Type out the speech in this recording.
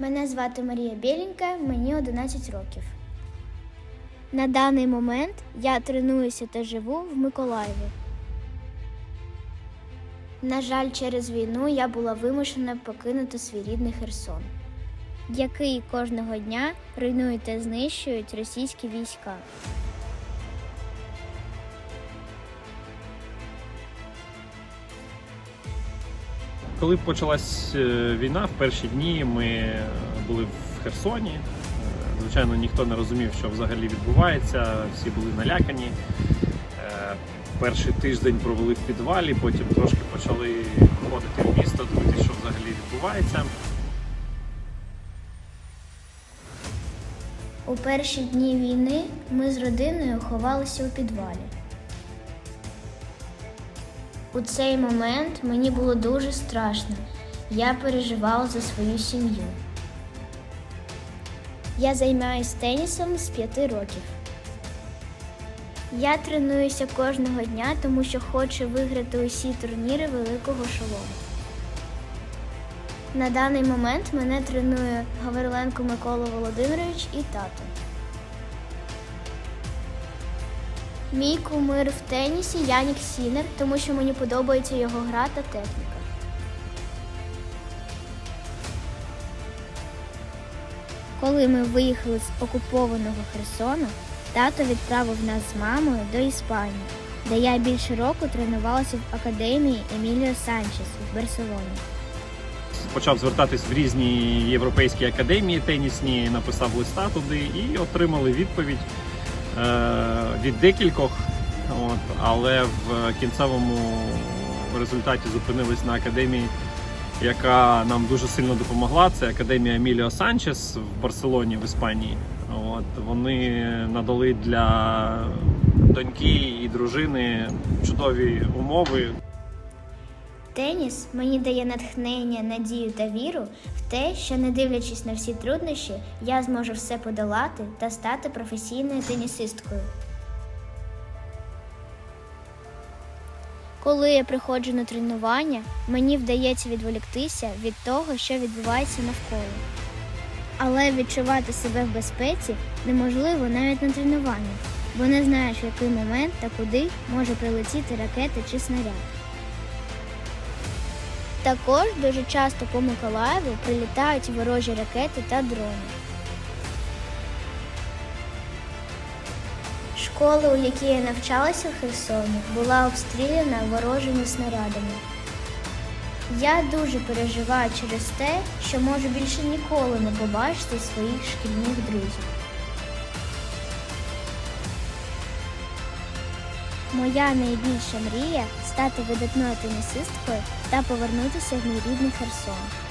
Мене звати Марія Бєлінька, мені 11 років. На даний момент я тренуюся та живу в Миколаєві. На жаль, через війну я була вимушена покинути свій рідний Херсон, який кожного дня руйнують та знищують російські війська. Коли почалась е, війна, в перші дні ми були в Херсоні. Е, Звичайно, ніхто не розумів, що взагалі відбувається. Всі були налякані. Е, Перший тиждень провели в підвалі, потім трошки почали ходити в місто, дивитися, що взагалі відбувається. У перші дні війни ми з родиною ховалися у підвалі. У цей момент мені було дуже страшно. Я переживала за свою сім'ю. Я займаюся тенісом з п'яти років. Я тренуюся кожного дня, тому що хочу виграти усі турніри великого шолому. На даний момент мене тренує Гавриленко Микола Володимирович і тато. Мій кумир в тенісі Янік Сінер, тому що мені подобається його гра та техніка. Коли ми виїхали з окупованого Херсону, тато відправив нас з мамою до Іспанії, де я більше року тренувалася в академії Еміліо Санчес в Барселоні. Почав звертатись в різні європейські академії тенісні, написав листа туди і отримали відповідь від декількох. От, але в кінцевому результаті зупинились на академії, яка нам дуже сильно допомогла. Це академія Еміліо Санчес в Барселоні в Іспанії. От, вони надали для доньки і дружини чудові умови. Теніс мені дає натхнення, надію та віру в те, що, не дивлячись на всі труднощі, я зможу все подолати та стати професійною тенісисткою. Коли я приходжу на тренування, мені вдається відволіктися від того, що відбувається навколо. Але відчувати себе в безпеці неможливо навіть на тренуванні, бо не знаєш, в який момент та куди може прилетіти ракета чи снаряд. Також дуже часто по Миколаєву прилітають ворожі ракети та дрони. Школа, у якій я навчалася в Херсоні, була обстріляна ворожими снарядами. Я дуже переживаю через те, що можу більше ніколи не побачити своїх шкільних друзів. Моя найбільша мрія стати видатною тенісисткою та повернутися в мій рідний Херсон.